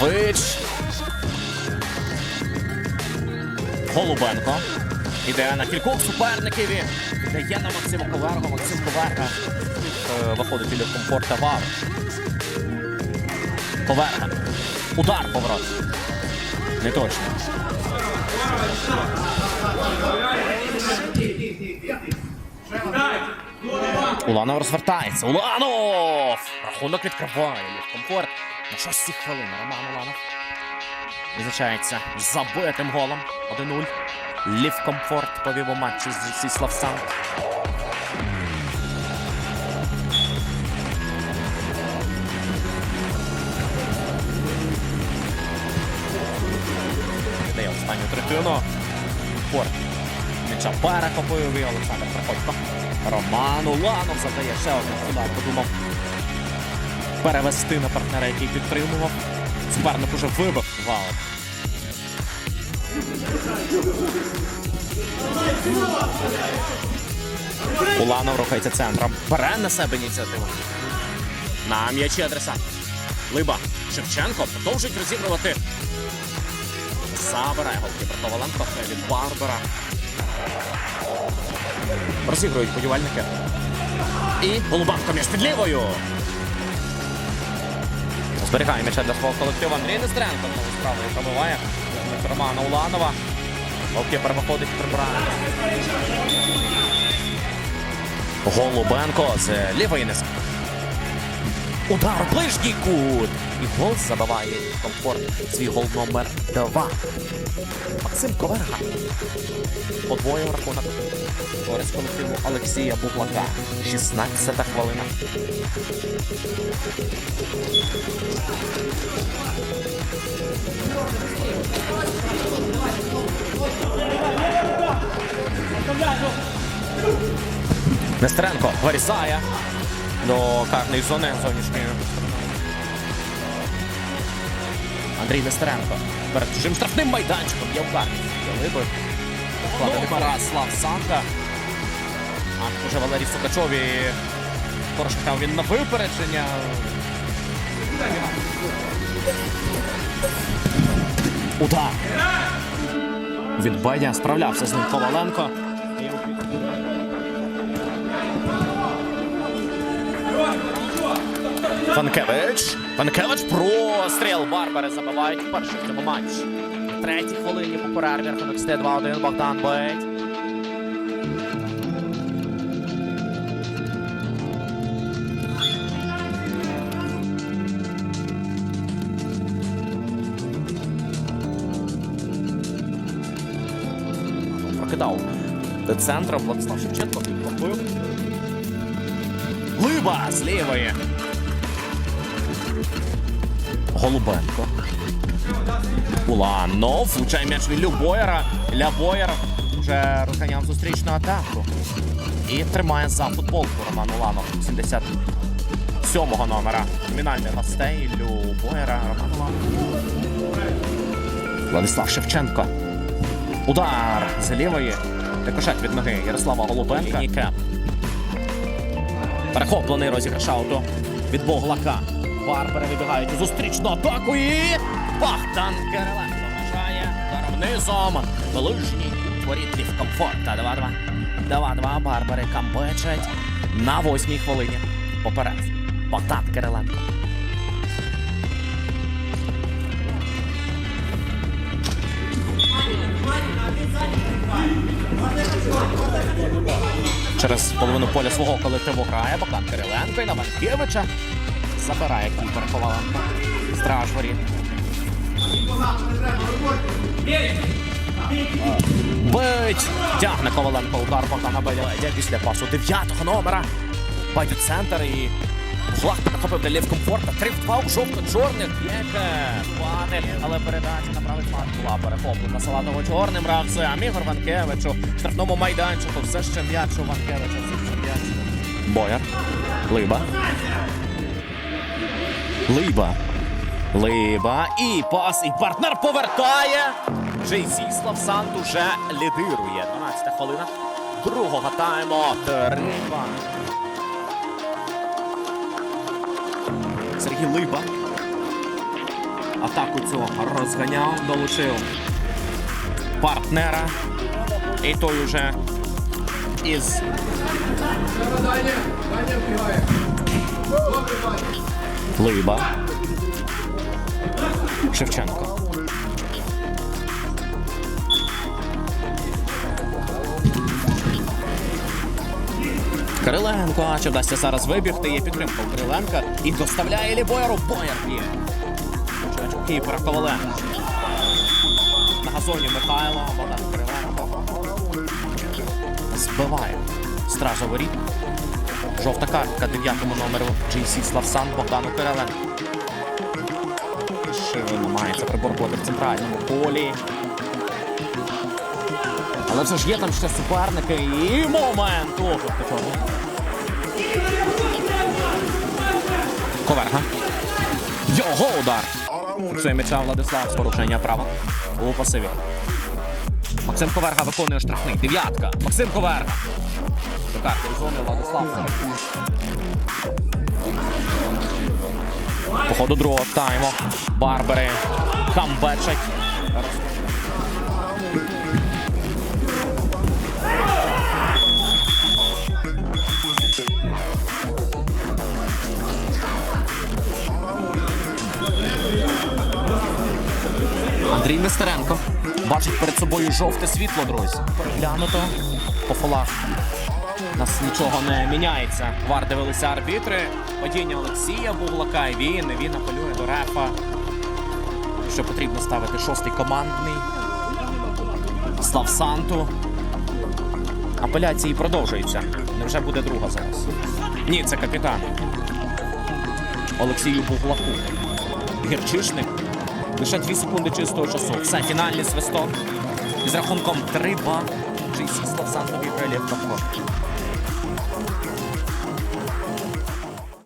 Ванкевич. Голубенко. Іде на кількох суперників. і Дає на Максиму Ковергу. Максим Коверга. Е, Виходить біля комфорта Вар. Коверга. Удар поворот. Не точно. Уланов розвертається. Уланов! Рахунок відкриває. Комфорт. На 6 хвилин. Роман Уланов. Визначається забитим голом. 1-0. Лів комфорт повів у матчі зі Славсан. Дає останню третину. Комфорт. М'яча перехопив і Олександр. Роман Уланов завдає ще один удар. Подумав перевести на партнера, який підтримував. Суперник уже вибив вал. Уланов рухається центром. Бере на себе ініціативу. На м'ячі адреса. Либа. Шевченко продовжують розігрувати. Забирає голкіпер Коваленко від Барбара. Розігрують будівельники. І Голубанко між під лівою. Зберігає м'яча для свого колективу Андрій Нестеренко. Справою пробиває. Від Романа Уланова. Голкіпер виходить прибирає. Голубенко з лівої низки. Удар ближній кут. І гол забиває комфорт. Свій гол номер 2. Максим Коверга. Подвоїв рахунок. Користь колективу Олексія Бублака. 16 хвилина. Нестеренко вирізає до карної зони зовнішньої. Андрій Нестеренко перед чужим штрафним майданчиком. Либи. Номера Слав Санка. А вже Валерій Сукачові. Там він на випередження. Удар. Від Байдя справлявся з ним Коваленко. Фанкевич. Фанкевич простріл. Барбари забивають вперше в цьому матчі. Третій хвилині по перерві рахунок стає 2-1 Богдан Бейт. Прокидав до центру Владислав Шевченко підхопив. Либа з лівої. Голубенко. Уланов. Влучає м'яч від Любоєра. Ля Боєр вже розганяв зустрічну атаку. І тримає за футболку Роман Уланов. 77-го номера. Номінальних гостей Любоєра. Роман Уланов. Владислав Шевченко. Удар з лівої. Рикошет від ноги Ярослава Голубенка. Перехоплений розіграш ауту від Боглака. Барбери вибігають у зустрічну атаку і Богдан Кириленко вражає ударом низом. Ближній воріт комфорта. 2-2. 2-2. Барбери камбечать на восьмій хвилині. Поперед. Богдан Кириленко. Через половину поля свого колективу грає Богдан Кириленко і на Ванкевича забирає кіпер Коваленко. Страж воріт. Бить! Тягне Коваленко удар Богдана Белядя після пасу дев'ятого номера. Байдуть центр і Флаг перехопив для лів комфорта. 3 в 2 у жовто-чорних. Єке. Пане, але передача на правий фланг була перехоплена салатово-чорним гравцем. Ігор Ванкевичу в штрафному майданчику. Все ще м'яч у Ванкевича. Все ще м'яч. Бояр. Либа. Либа. Либа. І пас. І партнер повертає. Джейсіслав Сант уже лідирує. 12 хвилина. Другого тайму. 3-2. Сергій Либа. атаку цього розганяв, долучив партнера. І той уже із Либа. Шевченко. Кириленко, а чи вдасться зараз вибігти? Є підтримка у Кириленка і доставляє Лібойру. Бояр б'є. Кіпера Коваленко. На газоні Михайло, Богдан Кириленко. Збиває. Стража воріт. Жовта картка дев'ятому номеру GC Славсан Богдану Кириленко. Шиво намагається приборкувати в центральному полі. Але все ж є там ще суперники і момент. Ох. Коверга. Його удар. Фіксує м'яча Владислав з порушення права. У пасиві. Максим Коверга виконує штрафний. Дев'ятка. Максим Коверга. В зони Владислав. По ходу другого тайму. Барбери камбечать. Андрій Нестеренко бачить перед собою жовте світло, друзі. Переглянуто по фолах. У нас нічого не міняється. Вар дивилися арбітри. Падіння Олексія Буглака. І він, він апелює до рефа. Що потрібно ставити шостий командний. Слав Санту. Апеляції продовжуються. Невже буде друга зараз? Ні, це капітан. Олексію Буглаку. Гірчишник. Лише 2 секунди чистого часу. Все, фінальний свисток. Із рахунком 3-2. Джейсі Славсан виграє Лев Капко.